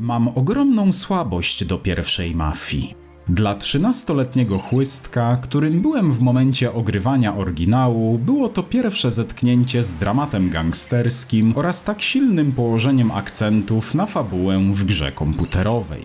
Mam ogromną słabość do pierwszej mafii. Dla trzynastoletniego chłystka, którym byłem w momencie ogrywania oryginału, było to pierwsze zetknięcie z dramatem gangsterskim oraz tak silnym położeniem akcentów na fabułę w grze komputerowej.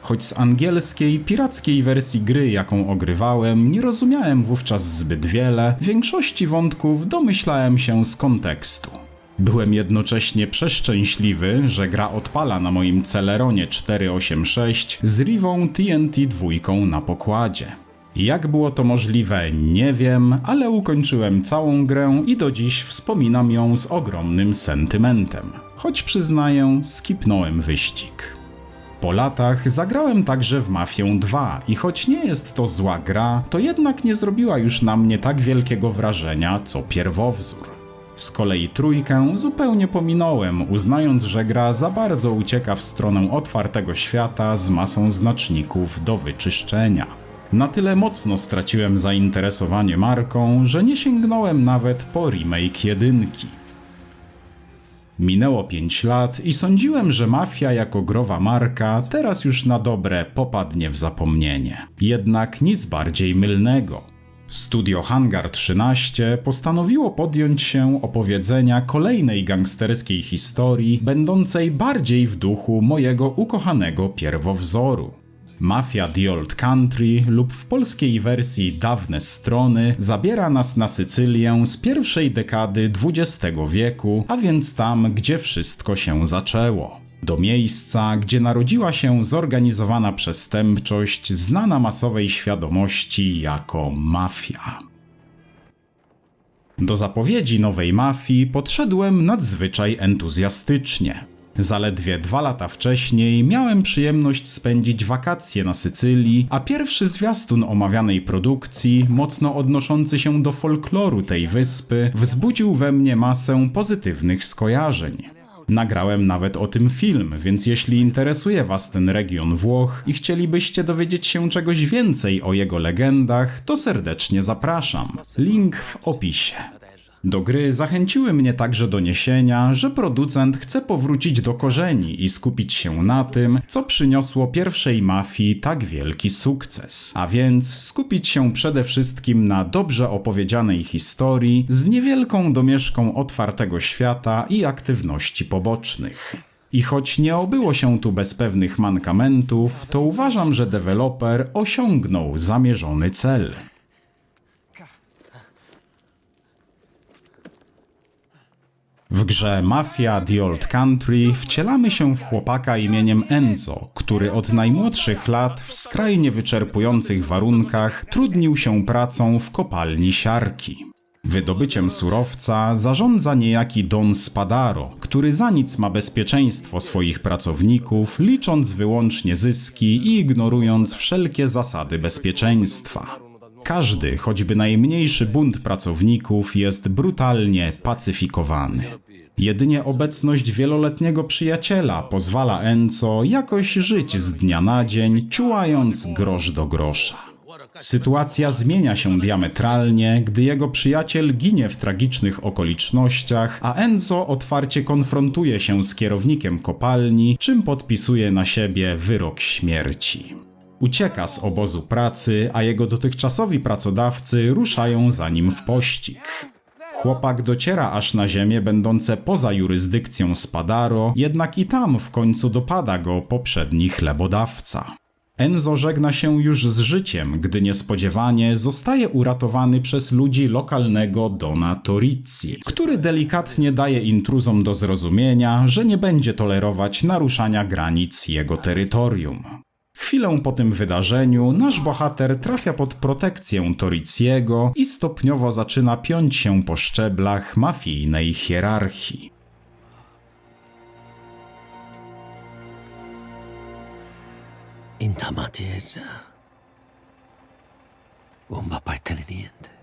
Choć z angielskiej, pirackiej wersji gry, jaką ogrywałem, nie rozumiałem wówczas zbyt wiele, większości wątków domyślałem się z kontekstu. Byłem jednocześnie przeszczęśliwy, że gra odpala na moim Celeronie 486 z Rivą TNT 2 na pokładzie. Jak było to możliwe, nie wiem, ale ukończyłem całą grę i do dziś wspominam ją z ogromnym sentymentem. Choć przyznaję, skipnąłem wyścig. Po latach zagrałem także w Mafię 2 i choć nie jest to zła gra, to jednak nie zrobiła już na mnie tak wielkiego wrażenia co pierwowzór. Z kolei trójkę zupełnie pominąłem, uznając, że gra za bardzo ucieka w stronę otwartego świata z masą znaczników do wyczyszczenia. Na tyle mocno straciłem zainteresowanie marką, że nie sięgnąłem nawet po remake jedynki. Minęło 5 lat i sądziłem, że mafia jako growa marka teraz już na dobre popadnie w zapomnienie. Jednak nic bardziej mylnego. Studio Hangar 13 postanowiło podjąć się opowiedzenia kolejnej gangsterskiej historii, będącej bardziej w duchu mojego ukochanego pierwowzoru. Mafia The Old Country lub w polskiej wersji Dawne Strony zabiera nas na Sycylię z pierwszej dekady XX wieku, a więc tam, gdzie wszystko się zaczęło. Do miejsca, gdzie narodziła się zorganizowana przestępczość znana masowej świadomości jako mafia. Do zapowiedzi nowej mafii podszedłem nadzwyczaj entuzjastycznie. Zaledwie dwa lata wcześniej miałem przyjemność spędzić wakacje na Sycylii, a pierwszy zwiastun omawianej produkcji, mocno odnoszący się do folkloru tej wyspy, wzbudził we mnie masę pozytywnych skojarzeń. Nagrałem nawet o tym film, więc jeśli interesuje Was ten region Włoch i chcielibyście dowiedzieć się czegoś więcej o jego legendach, to serdecznie zapraszam. Link w opisie. Do gry zachęciły mnie także doniesienia, że producent chce powrócić do korzeni i skupić się na tym, co przyniosło pierwszej mafii tak wielki sukces. A więc skupić się przede wszystkim na dobrze opowiedzianej historii z niewielką domieszką otwartego świata i aktywności pobocznych. I choć nie obyło się tu bez pewnych mankamentów, to uważam, że deweloper osiągnął zamierzony cel. Grze Mafia The Old Country wcielamy się w chłopaka imieniem Enzo, który od najmłodszych lat w skrajnie wyczerpujących warunkach trudnił się pracą w kopalni siarki. Wydobyciem surowca zarządza niejaki Don Spadaro, który za nic ma bezpieczeństwo swoich pracowników, licząc wyłącznie zyski i ignorując wszelkie zasady bezpieczeństwa. Każdy, choćby najmniejszy bunt pracowników jest brutalnie pacyfikowany. Jedynie obecność wieloletniego przyjaciela pozwala Enzo jakoś żyć z dnia na dzień, ciułając grosz do grosza. Sytuacja zmienia się diametralnie, gdy jego przyjaciel ginie w tragicznych okolicznościach, a Enzo otwarcie konfrontuje się z kierownikiem kopalni, czym podpisuje na siebie wyrok śmierci. Ucieka z obozu pracy, a jego dotychczasowi pracodawcy ruszają za nim w pościg. Chłopak dociera aż na ziemię będące poza jurysdykcją Spadaro, jednak i tam w końcu dopada go poprzedni chlebodawca. Enzo żegna się już z życiem, gdy niespodziewanie zostaje uratowany przez ludzi lokalnego Dona Torizzi, który delikatnie daje intruzom do zrozumienia, że nie będzie tolerować naruszania granic jego terytorium. Chwilę po tym wydarzeniu nasz bohater trafia pod protekcję Toriciego i stopniowo zaczyna piąć się po szczeblach mafijnej hierarchii. Inta materia un appartiene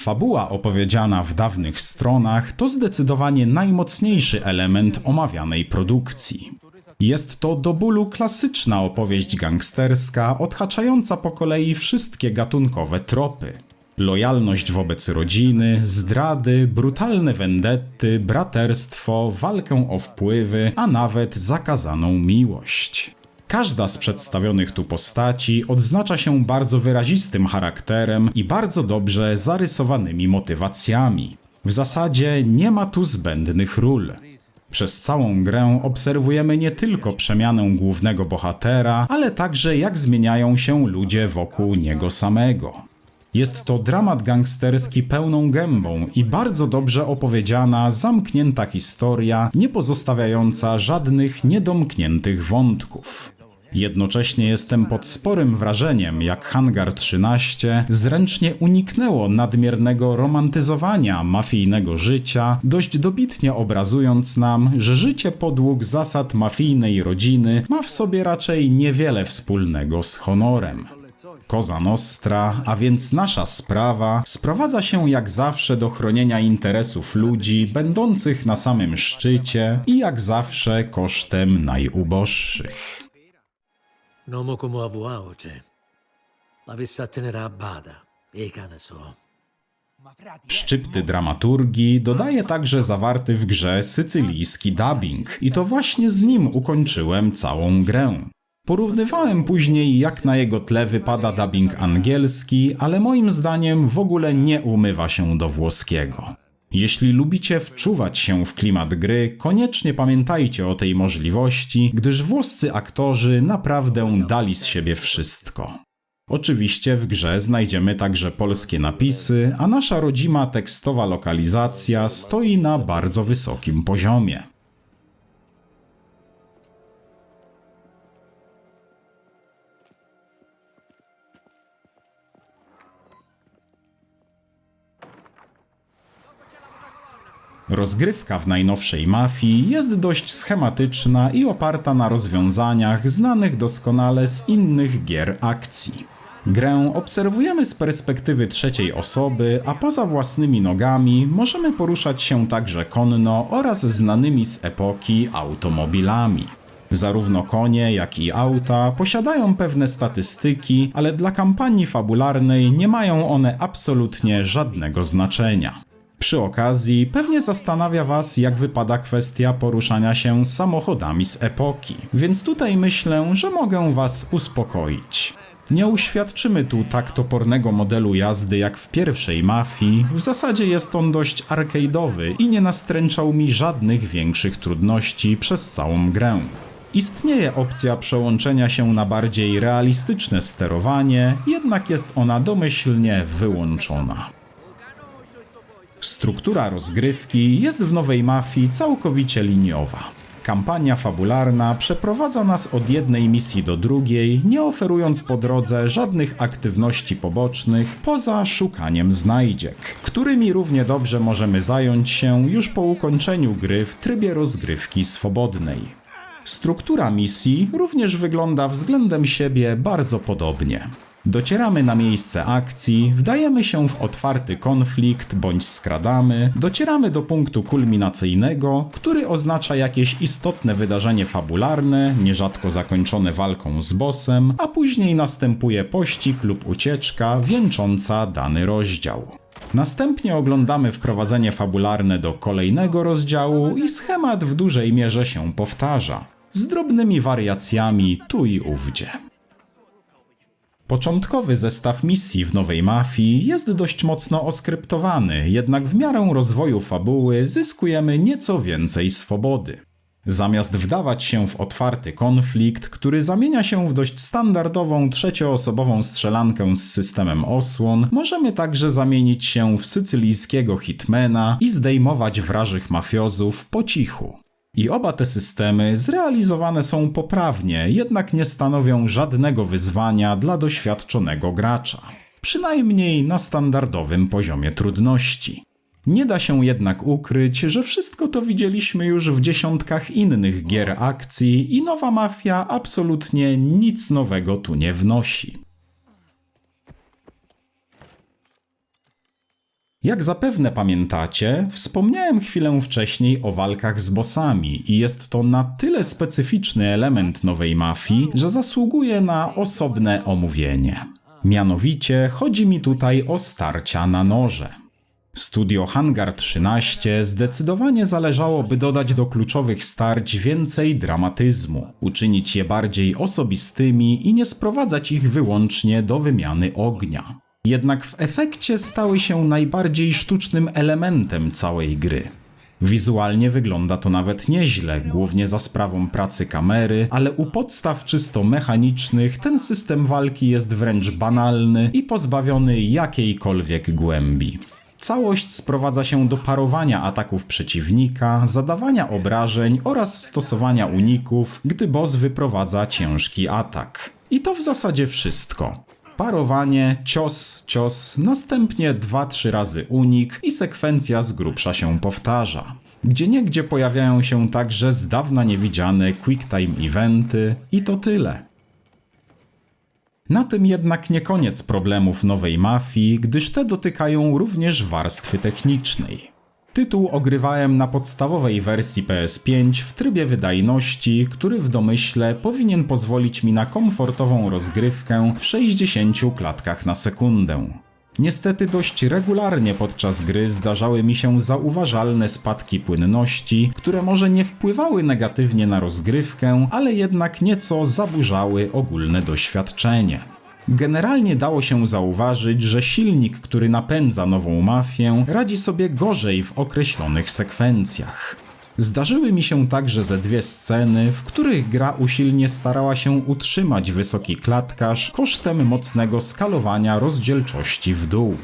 Fabuła opowiedziana w dawnych stronach to zdecydowanie najmocniejszy element omawianej produkcji. Jest to do bólu klasyczna opowieść gangsterska, odhaczająca po kolei wszystkie gatunkowe tropy. Lojalność wobec rodziny, zdrady, brutalne vendetty, braterstwo, walkę o wpływy, a nawet zakazaną miłość. Każda z przedstawionych tu postaci odznacza się bardzo wyrazistym charakterem i bardzo dobrze zarysowanymi motywacjami. W zasadzie nie ma tu zbędnych ról. Przez całą grę obserwujemy nie tylko przemianę głównego bohatera, ale także jak zmieniają się ludzie wokół niego samego. Jest to dramat gangsterski pełną gębą i bardzo dobrze opowiedziana, zamknięta historia, nie pozostawiająca żadnych niedomkniętych wątków. Jednocześnie jestem pod sporym wrażeniem, jak Hangar 13 zręcznie uniknęło nadmiernego romantyzowania mafijnego życia, dość dobitnie obrazując nam, że życie podług zasad mafijnej rodziny ma w sobie raczej niewiele wspólnego z honorem. Koza Nostra, a więc nasza sprawa, sprowadza się jak zawsze do chronienia interesów ludzi będących na samym szczycie i jak zawsze kosztem najuboższych. Nomo como avuaoce. Avessa tenera bada. E canaso. Szczypty dramaturgii dodaje także zawarty w grze sycylijski dubbing i to właśnie z nim ukończyłem całą grę. Porównywałem później jak na jego tle wypada dubbing angielski, ale moim zdaniem w ogóle nie umywa się do włoskiego. Jeśli lubicie wczuwać się w klimat gry, koniecznie pamiętajcie o tej możliwości, gdyż włoscy aktorzy naprawdę dali z siebie wszystko. Oczywiście w grze znajdziemy także polskie napisy, a nasza rodzima tekstowa lokalizacja stoi na bardzo wysokim poziomie. Rozgrywka w najnowszej mafii jest dość schematyczna i oparta na rozwiązaniach znanych doskonale z innych gier akcji. Grę obserwujemy z perspektywy trzeciej osoby, a poza własnymi nogami możemy poruszać się także konno oraz znanymi z epoki automobilami. Zarówno konie, jak i auta posiadają pewne statystyki, ale dla kampanii fabularnej nie mają one absolutnie żadnego znaczenia. Przy okazji pewnie zastanawia Was, jak wypada kwestia poruszania się samochodami z epoki, więc tutaj myślę, że mogę Was uspokoić. Nie uświadczymy tu tak topornego modelu jazdy jak w pierwszej mafii, w zasadzie jest on dość arcade'owy i nie nastręczał mi żadnych większych trudności przez całą grę. Istnieje opcja przełączenia się na bardziej realistyczne sterowanie, jednak jest ona domyślnie wyłączona. Struktura rozgrywki jest w nowej mafii całkowicie liniowa. Kampania fabularna przeprowadza nas od jednej misji do drugiej, nie oferując po drodze żadnych aktywności pobocznych poza szukaniem znajdziek, którymi równie dobrze możemy zająć się już po ukończeniu gry w trybie rozgrywki swobodnej. Struktura misji również wygląda względem siebie bardzo podobnie. Docieramy na miejsce akcji, wdajemy się w otwarty konflikt bądź skradamy, docieramy do punktu kulminacyjnego, który oznacza jakieś istotne wydarzenie fabularne, nierzadko zakończone walką z bossem, a później następuje pościg lub ucieczka wieńcząca dany rozdział. Następnie oglądamy wprowadzenie fabularne do kolejnego rozdziału i schemat w dużej mierze się powtarza, z drobnymi wariacjami tu i ówdzie. Początkowy zestaw misji w nowej mafii jest dość mocno oskryptowany, jednak w miarę rozwoju fabuły zyskujemy nieco więcej swobody. Zamiast wdawać się w otwarty konflikt, który zamienia się w dość standardową trzecioosobową strzelankę z systemem osłon, możemy także zamienić się w sycylijskiego hitmana i zdejmować wrażych mafiozów po cichu. I oba te systemy zrealizowane są poprawnie, jednak nie stanowią żadnego wyzwania dla doświadczonego gracza. Przynajmniej na standardowym poziomie trudności. Nie da się jednak ukryć, że wszystko to widzieliśmy już w dziesiątkach innych gier akcji i nowa mafia absolutnie nic nowego tu nie wnosi. Jak zapewne pamiętacie, wspomniałem chwilę wcześniej o walkach z bossami i jest to na tyle specyficzny element nowej mafii, że zasługuje na osobne omówienie. Mianowicie chodzi mi tutaj o starcia na noże. Studio Hangar 13 zdecydowanie zależałoby dodać do kluczowych starć więcej dramatyzmu, uczynić je bardziej osobistymi i nie sprowadzać ich wyłącznie do wymiany ognia. Jednak w efekcie stały się najbardziej sztucznym elementem całej gry. Wizualnie wygląda to nawet nieźle, głównie za sprawą pracy kamery, ale u podstaw czysto mechanicznych ten system walki jest wręcz banalny i pozbawiony jakiejkolwiek głębi. Całość sprowadza się do parowania ataków przeciwnika, zadawania obrażeń oraz stosowania uników, gdy boss wyprowadza ciężki atak. I to w zasadzie wszystko. Parowanie, cios, cios, następnie 2-3 razy unik i sekwencja z grubsza się powtarza. Gdzie niegdzie pojawiają się także z dawna niewidziane quicktime eventy i to tyle. Na tym jednak nie koniec problemów nowej mafii, gdyż te dotykają również warstwy technicznej. Tytuł ogrywałem na podstawowej wersji PS5 w trybie wydajności, który w domyśle powinien pozwolić mi na komfortową rozgrywkę w 60 klatkach na sekundę. Niestety dość regularnie podczas gry zdarzały mi się zauważalne spadki płynności, które może nie wpływały negatywnie na rozgrywkę, ale jednak nieco zaburzały ogólne doświadczenie. Generalnie dało się zauważyć, że silnik, który napędza nową mafię, radzi sobie gorzej w określonych sekwencjach. Zdarzyły mi się także ze dwie sceny, w których gra usilnie starała się utrzymać wysoki klatkarz kosztem mocnego skalowania rozdzielczości w dół.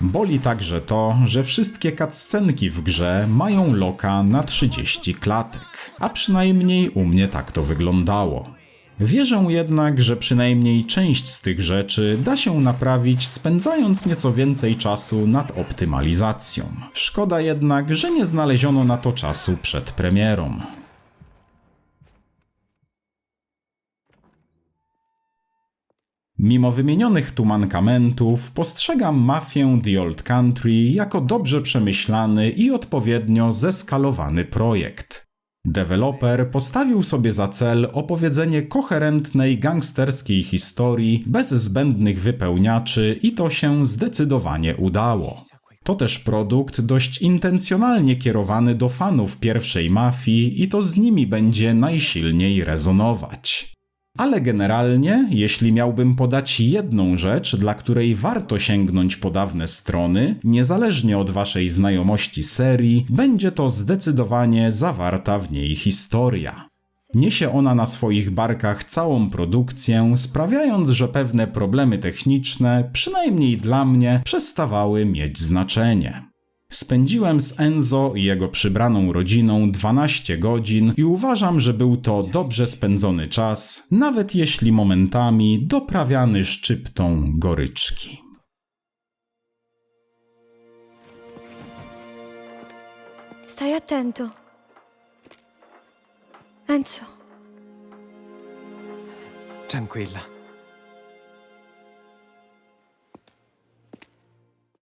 Boli także to, że wszystkie cutscenki w grze mają loka na 30 klatek, a przynajmniej u mnie tak to wyglądało. Wierzę jednak, że przynajmniej część z tych rzeczy da się naprawić, spędzając nieco więcej czasu nad optymalizacją. Szkoda jednak, że nie znaleziono na to czasu przed premierą. Mimo wymienionych tu mankamentów, postrzegam mafię The Old Country jako dobrze przemyślany i odpowiednio zeskalowany projekt. Deweloper postawił sobie za cel opowiedzenie koherentnej gangsterskiej historii bez zbędnych wypełniaczy i to się zdecydowanie udało. To też produkt dość intencjonalnie kierowany do fanów pierwszej mafii i to z nimi będzie najsilniej rezonować. Ale generalnie, jeśli miałbym podać jedną rzecz, dla której warto sięgnąć po dawne strony, niezależnie od waszej znajomości serii, będzie to zdecydowanie zawarta w niej historia. Niesie ona na swoich barkach całą produkcję, sprawiając, że pewne problemy techniczne, przynajmniej dla mnie, przestawały mieć znaczenie. Spędziłem z Enzo i jego przybraną rodziną 12 godzin i uważam, że był to dobrze spędzony czas, nawet jeśli momentami doprawiany szczyptą goryczki. Stai attento. Enzo, Tranquilla.